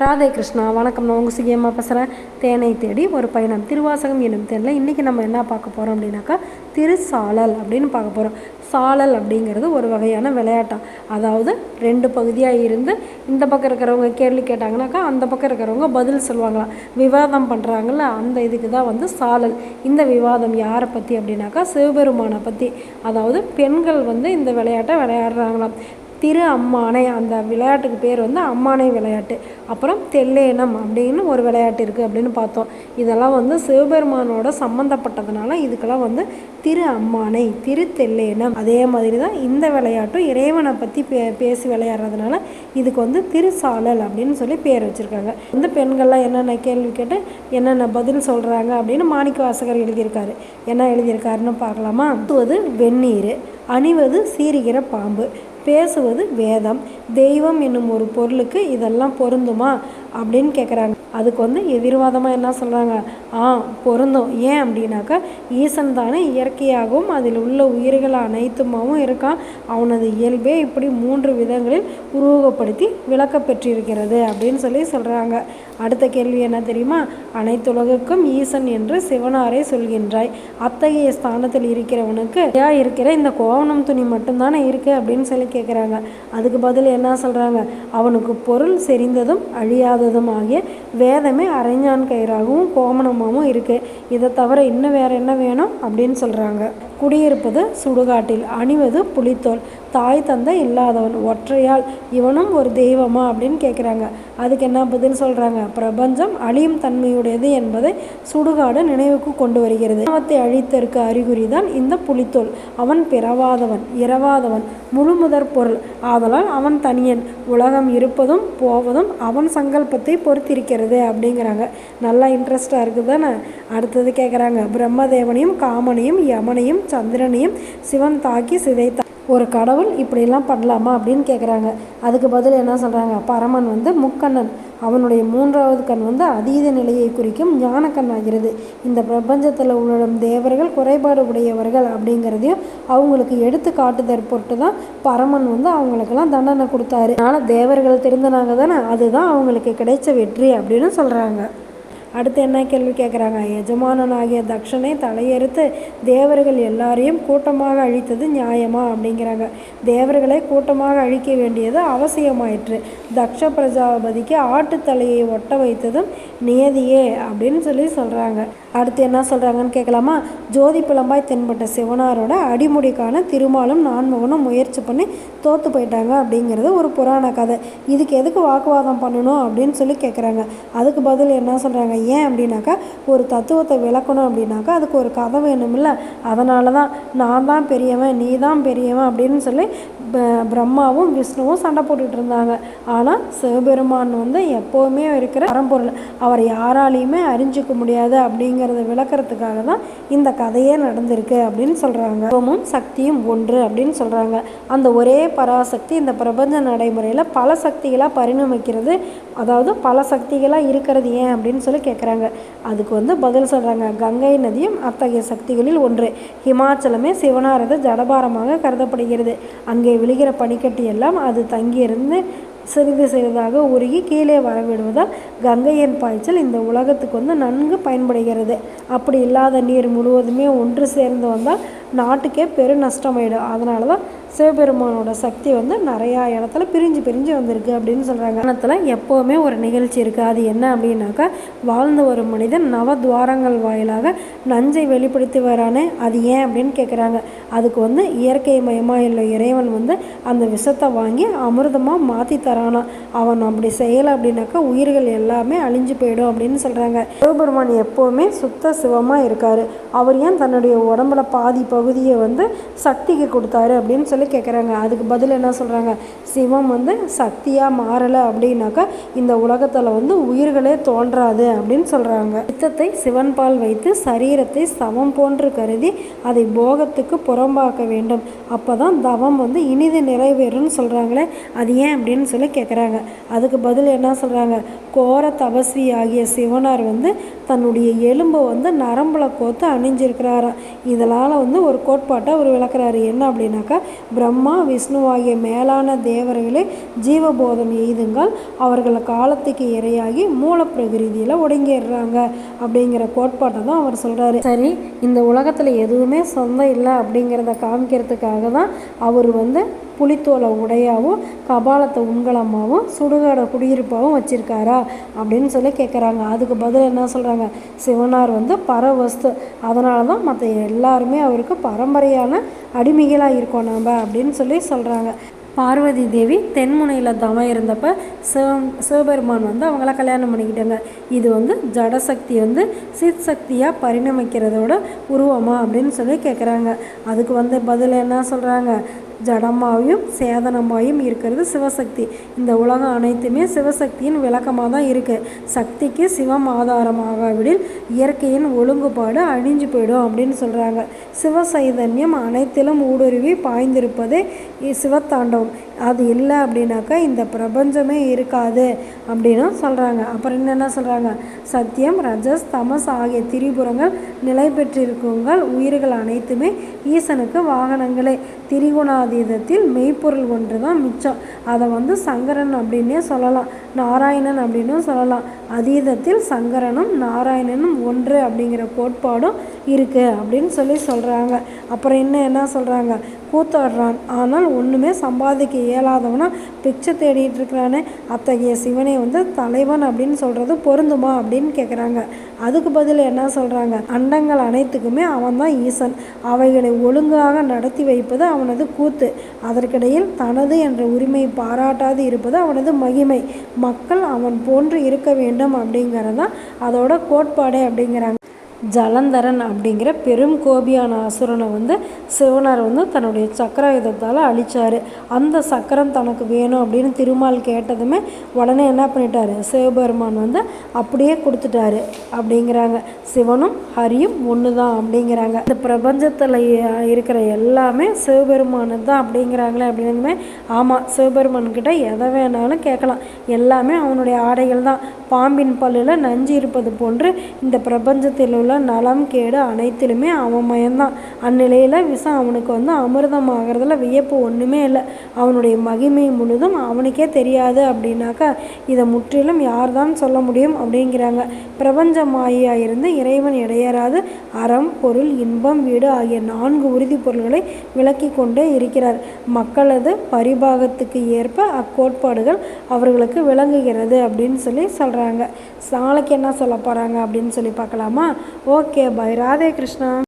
ராதே கிருஷ்ணா வணக்கம். நான் உங்கள் சிகியம்மா பேசுகிறேன் தேனை தேடி ஒரு பயணம். திருவாசகம் என்னும் தேனில் இன்றைக்கி நம்ம என்ன பார்க்க போகிறோம் அப்படின்னாக்கா திருசாலல் அப்படின்னு பார்க்க போகிறோம் சாலல் அப்படிங்கிறது ஒரு வகையான விளையாட்டாக அதாவது ரெண்டு பகுதியாக இருந்து இந்த பக்கம் இருக்கிறவங்க கேள்வி கேட்டாங்கனாக்கா அந்த பக்கம் இருக்கிறவங்க பதில் சொல்லுவாங்களாம். விவாதம் பண்ணுறாங்கல்ல அந்த இதுக்கு தான் வந்து சாலல். இந்த விவாதம் யாரை பற்றி அப்படின்னாக்கா சிவபெருமானை பற்றி அதாவது பெண்கள் வந்து இந்த விளையாட்டை விளையாடுறாங்களாம். திரு அம்மானை அந்த விளையாட்டுக்கு பேர் வந்து அம்மானை விளையாட்டு. அப்புறம் தெல்லேனம் அப்படின்னு ஒரு விளையாட்டு இருக்குது அப்படின்னு பார்த்தோம். இதெல்லாம் வந்து சிவபெருமானோட சம்மந்தப்பட்டதுனால இதுக்கெல்லாம் வந்து திரு அம்மானை திரு தெல்லேனம். அதே மாதிரி தான் இந்த விளையாட்டும் இறைவனை பற்றி பே பேசி விளையாடுறதுனால இதுக்கு வந்து திருசாலல் அப்படின்னு சொல்லி பேர் வச்சுருக்காங்க. வந்து பெண்கள்லாம் என்னென்ன கேள்வி கேட்டு என்னென்ன பதில் சொல்கிறாங்க அப்படின்னு மாணிக்க வாசகர் எழுதியிருக்காரு. என்ன எழுதியிருக்காருன்னு பார்க்கலாமா? அது வெந்நீர் அணிவது சீரிகிற பாம்பு. பேசுவது வேதம். தெய்வம் என்னும் ஒரு பொருளுக்கு இதெல்லாம் பொருந்துமா? அப்படின்னு கேட்குறாங்க அதுக்கு வந்து எதிர்வாதமாக என்ன சொல்கிறாங்க ஆ பொருந்தும். ஏன் அப்படின்னாக்கா ஈசன் தானே இயற்கையாகவும் அதில் உள்ள உயிர்கள் அனைத்துமாகவும் இருக்கான். அவனது இயல்பே இப்படி மூன்று விதங்களில் உருவகப்படுத்தி விளக்க பெற்றிருக்கிறது அப்படின்னு சொல்லி சொல்கிறாங்க அடுத்த கேள்வி என்ன தெரியுமா? அனைத்துலகுக்கும் ஈசன் என்று சிவனாரை சொல்கின்றாய். அத்தகைய ஸ்தானத்தில் இருக்கிறவனுக்கு யா இருக்கிற இந்த கோவணம் துணி மட்டும்தானே இருக்குது அப்படின்னு சொல்லி கேட்குறாங்க அதுக்கு பதில் என்ன சொல்கிறாங்க அவனுக்கு பொருள் செறிந்ததும் அழியாததும் ஆகிய வேதமே அரைஞான் கயிறாகவும் கோமணமாகவும் இருக்குது இதை தவிர இன்னும் வேறு என்ன வேணும் அப்படின்னு சொல்கிறாங்க குடியிருப்பது சுடுகாட்டில். அணிவது புலித்தோல். தாய் தந்தை இல்லாதவன். ஒற்றையால் இவனும் ஒரு தெய்வமா அப்படின்னு கேட்குறாங்க அதுக்கு என்ன பதில் சொல்கிறாங்க பிரபஞ்சம் அழியும் தன்மையுடையது என்பதை சுடுகாடு நினைவுக்கு கொண்டு வருகிறது. பாவத்தை அழித்தற்கு அறிகுறி தான் இந்த புலித்தோல். அவன் பிறவாதவன் இரவாதவன் முழுமுதற் பொருள். ஆதலால் அவன் தனியன். உலகம் இருப்பதும் போவதும் அவன் சங்கல்பத்தை பொறுத்திருக்கிறது அப்படிங்கிறாங்க. நல்லா இன்ட்ரெஸ்டாக இருக்குது தானே அடுத்தது கேட்குறாங்க பிரம்மதேவனையும் காமனையும் யமனையும் சந்திரனையும் சிவன் தாக்கி சிதைத்தான் ஒரு கடவுள் இப்படியெல்லாம் பண்ணலாமா அப்படின்னு கேட்குறாங்க அதுக்கு பதில் என்ன சொல்கிறாங்க பரமன் வந்து முக்கண்ணன். அவனுடைய மூன்றாவது கண் வந்து அதீத நிலையை குறிக்கும் ஞானக்கண் ஆகிறது இந்த பிரபஞ்சத்தில் உள்ள தேவர்கள் குறைபாடு உடையவர்கள் அப்படிங்கிறதையும் அவங்களுக்கு எடுத்து காட்டுதற் பொருட்டு தான் பரமன் வந்து அவங்களுக்கெல்லாம் தண்டனை கொடுத்தாரு. அதனால் தேவர்கள் திருந்தினாங்க தானே அதுதான் அவங்களுக்கு கிடைச்ச வெற்றி அப்படின்னு சொல்கிறாங்க அடுத்து என்ன கேள்வி கேட்குறாங்க எஜமானனாகிய தக்ஷனை தலையெடுத்து தேவர்கள் எல்லாரையும் கூட்டமாக அழித்தது நியாயமா? அப்படிங்கிறாங்க. தேவர்களை கூட்டமாக அழிக்க வேண்டியது அவசியமாயிற்று. தக்ஷ பிரஜாபதிக்கு ஆட்டுத்தலையை ஒட்ட வைத்ததும் நியதியே அப்படின்னு சொல்லி சொல்கிறாங்க அடுத்து என்ன சொல்கிறாங்கன்னு கேட்கலாமா ஜோதி பிளம்பாய் தென்பட்ட சிவனாரோட அடிமுடிக்கான திருமாலும் நான்முகனும் முயற்சி பண்ணி தோற்று போயிட்டாங்க அப்படிங்கிறது ஒரு புராண கதை. இதுக்கு எதுக்கு வாக்குவாதம் பண்ணணும்? அப்படின்னு சொல்லி கேட்குறாங்க அதுக்கு பதில் என்ன சொல்கிறாங்க ஏன் அப்படின்னாக்கா ஒரு தத்துவத்தை விளக்கணும் அப்படின்னாக்கா அதுக்கு ஒரு கதை வேணுமில்ல அதனால தான் நான் தான் பெரியவன் நீ தான் பெரியவன் அப்படின்னு சொல்லி பிரம்மாவும் விஷ்ணுவும் சண்டை போட்டுட்டு இருந்தாங்க. ஆனால் சிவபெருமான் வந்து எப்போவுமே இருக்கிற பரம்பொருள். அவர் யாராலையுமே அறிஞ்சிக்க முடியாது அப்படிங்கிறத விளக்கிறதுக்காக தான் இந்த கதையே நடந்திருக்கு அப்படின்னு சொல்கிறாங்க சிவமும் சக்தியும் ஒன்று அப்படின்னு சொல்கிறாங்க அந்த ஒரே பராசக்தி இந்த பிரபஞ்ச நடைமுறையில் பல சக்திகளாக பரிணமிக்கிறது. அதாவது பல சக்திகளாக இருக்கிறது ஏன் அப்படின்னு சொல்லி கேட்குறாங்க அதுக்கு வந்து பதில் சொல்கிறாங்க கங்கை நதியும் அத்தகைய சக்திகளில் ஒன்று. ஹிமாச்சலமே சிவனாரது ஜடபாரமாக கருதப்படுகிறது. அங்கே விழுகிற பனிக்கட்டி எல்லாம் அது தங்கியிருந்து சிறிது சிறிதாக உருகி கீழே வரவிடுவதால் கங்கையின் பாய்ச்சல் இந்த உலகத்துக்கு வந்து நன்கு பயன்படுகிறது. அப்படி இல்லாத நீர் முழுவதுமே ஒன்று சேர்ந்து வந்தால் நாட்டுக்கே பெரு நஷ்டமாயிடும். அதனால தான் சிவபெருமானோட சக்தி வந்து நிறையா இடத்துல பிரிஞ்சு பிரிஞ்சு வந்திருக்கு அப்படின்னு சொல்கிறாங்க இடத்துல எப்போவுமே ஒரு நிகழ்ச்சி இருக்குது அது என்ன அப்படின்னாக்கா வாழ்ந்த ஒரு மனிதன் நவத்வாரங்கள் வாயிலாக நஞ்சை வெளிப்படுத்தி வரானே அது ஏன் அப்படின்னு கேட்குறாங்க அதுக்கு வந்து இயற்கை மயமாக இல்லை இறைவன் வந்து அந்த விஷத்தை வாங்கி அமிர்தமாக மாற்றி தரானா அவன் அப்படி செய்யலை அப்படின்னாக்கா உயிர்கள் எல்லாமே அழிஞ்சு போயிடும் அப்படின்னு சொல்கிறாங்க சிவபெருமான் எப்போவுமே சுத்த சிவமாக இருக்கார். அவர் ஏன் தன்னுடைய உடம்புல பாதி பகுதியை வந்து சக்திக்கு கொடுத்தாரு அப்படின்னு சொல்லி கேட்குறாங்க அதுக்கு பதில் என்ன சொல்கிறாங்க சிவம் வந்து சக்தியாக மாறலை அப்படின்னாக்கா இந்த உலகத்தில் வந்து உயிர்களே தோன்றாது அப்படின்னு சொல்கிறாங்க சித்தத்தை சிவன் பால் வைத்து சரீரத்தை சமம் போன்று கருதி அதை போகத்துக்கு புறம்பாக்க வேண்டும். அப்போ தான் தவம் வந்து இனிது நிறைவேறும்னு சொல்கிறாங்களே அது ஏன் அப்படின்னு சொல்லி கேட்குறாங்க அதுக்கு பதில் என்ன சொல்கிறாங்க கோர தபஸ்வி ஆகிய சிவனார் வந்து தன்னுடைய எலும்பை வந்து நரம்பில் கோத்து அணிஞ்சிருக்கிறாராம் இதனால் வந்து ஒரு கோட்பாட்டை அவர் விளக்குறாரு. என்ன அப்படின்னாக்கா பிரம்மா விஷ்ணு ஆகிய மேலான தேவர்களே ஜீவபோதம் எய்துங்கள். அவர்கள் காலத்துக்கு இரையாகி மூலப்பிரகிருதியில் ஒடுங்கிடுறாங்க அப்படிங்கிற கோட்பாட்டை தான் அவர் சொல்கிறாரு சரி இந்த உலகத்தில் எதுவுமே சொந்தம் இல்லை அப்படிங்கிறத காமிக்கிறதுக்காக தான் அவர் வந்து புலித்தோலை உடையாகவும் கபாலத்தை உங்களமாகவும் சுடுகாடை குடியிருப்பாகவும் வச்சுருக்காரா? அப்படின்னு சொல்லி கேட்குறாங்க அதுக்கு பதில் என்ன சொல்கிறாங்க சிவனார் வந்து பரவஸ்து. அதனால தான் மற்ற எல்லாருமே அவருக்கு பரம்பரையான அடிமைகளாக இருக்கோம் நம்ம அப்படின்னு சொல்லி சொல்கிறாங்க பார்வதி தேவி தென்முனையில் தவம் இருந்தப்ப சிவம் சிவபெருமான் வந்து அவங்கள கல்யாணம் பண்ணிக்கிட்டாங்க. இது வந்து ஜடசக்தி வந்து சித் சக்தியாக பரிணமிக்கிறதோட உருவமா அப்படின்னு சொல்லி கேட்குறாங்க அதுக்கு வந்து பதில் என்ன சொல்கிறாங்க ஜடமாயும் சேதனமாயும் இருக்கிறது சிவசக்தி. இந்த உலகம் அனைத்துமே சிவசக்தியின் விளக்கமாக தான் இருக்குது சக்திக்கு சிவம் ஆதாரமாகாவிடில் இயற்கையின் ஒழுங்குபாடு அழிஞ்சு போயிடும் அப்படின்னு சொல்கிறாங்க சிவசைதன்யம் அனைத்திலும் ஊடுருவி பாய்ந்திருப்பதே சிவத்தாண்டவம். அது இல்லை அப்படின்னாக்கா இந்த பிரபஞ்சமே இருக்காது அப்படின்னும் சொல்கிறாங்க அப்புறம் என்னென்ன சொல்கிறாங்க சத்தியம் ரஜஸ் தமஸ் ஆகிய திரிபுரங்கள் நிலை பெற்றிருக்குங்கள் உயிர்கள் அனைத்துமே ஈசனுக்கு வாகனங்களே. திரிகுணாதீதத்தில் மெய்ப்பொருள் ஒன்று தான் மிச்சம். அதை வந்து சங்கரன் அப்படின்னே சொல்லலாம். நாராயணன் அப்படின்னும் சொல்லலாம். அதீதத்தில் சங்கரனும் நாராயணனும் ஒன்று அப்படிங்கிற கோட்பாடும் இருக்குது அப்படின்னு சொல்லி சொல்கிறாங்க அப்புறம் இன்னும் என்ன சொல்கிறாங்க கூத்தாடுறான். ஆனால் ஒன்றுமே சம்பாதிக்க இயலாதவனா பிச்சை தேடிட்டு இருக்கிறானே. அத்தகைய சிவனை வந்து தலைவன் அப்படின்னு சொல்கிறது பொருந்துமா அப்படின்னு கேட்குறாங்க அதுக்கு பதில் என்ன சொல்கிறாங்க அண்டங்கள் அனைத்துக்குமே அவன் தான் ஈசன். அவைகளை ஒழுங்காக நடத்தி வைப்பது அவனது கூத்து. அதற்கிடையில் தனது என்ற உரிமை பாராட்டாது இருப்பது அவனது மகிமை. மக்கள் அவன் போன்று இருக்க வேண்டும் அப்படிங்கிறதான் அதோட கோட்பாடே அப்படிங்கிறாங்க. ஜலந்தரன் அப்படிங்கிற பெரும் கோபியான அசுரனை வந்து சிவனார் வந்து தன்னுடைய சக்கராயுதத்தால் அழித்தார் அந்த சக்கரம் தனக்கு வேணும் அப்படின்னு திருமால் கேட்டதுமே உடனே என்ன பண்ணிட்டாரு? சிவபெருமான் வந்து அப்படியே கொடுத்துட்டாரு அப்படிங்கிறாங்க. சிவனும் ஹரியும் ஒன்று தான் அப்படிங்கிறாங்க. இந்த பிரபஞ்சத்தில் இருக்கிற எல்லாமே சிவபெருமானு தான் அப்படிங்கிறாங்களே அப்படின்னுமே ஆமாம் சிவபெருமான்கிட்ட எதை வேணாலும் கேட்கலாம். எல்லாமே அவனுடைய ஆடைகள் தான். பாம்பின் பல்லில் நஞ்சு இருப்பது போன்று இந்த பிரபஞ்சத்தில் உள்ள உள்ள நலம் கேடு அனைத்திலுமே அவன் மயம்தான் அந்நிலையில் விஷம் அவனுக்கு வந்து அமிர்தம் ஆகிறதுல வியப்பு ஒன்றுமே இல்லை. அவனுடைய மகிமை முழுதும் அவனுக்கே தெரியாது அப்படின்னாக்கா இதை முற்றிலும் யார் தான் சொல்ல முடியும் அப்படிங்கிறாங்க. பிரபஞ்ச மாயாக இருந்து இறைவன் இடையறாது அறம் பொருள் இன்பம் வீடு ஆகிய நான்கு உறுதி பொருள்களை விளக்கி கொண்டே இருக்கிறார். மக்களது பரிபாகத்துக்கு ஏற்ப அக்கோட்பாடுகள் அவர்களுக்கு விளங்குகிறது அப்படின்னு சொல்லி சொல்கிறாங்க நாளைக்கு என்ன சொல்ல போகிறாங்க அப்படின்னு சொல்லி பார்க்கலாமா? Okay bye Radhe Krishna.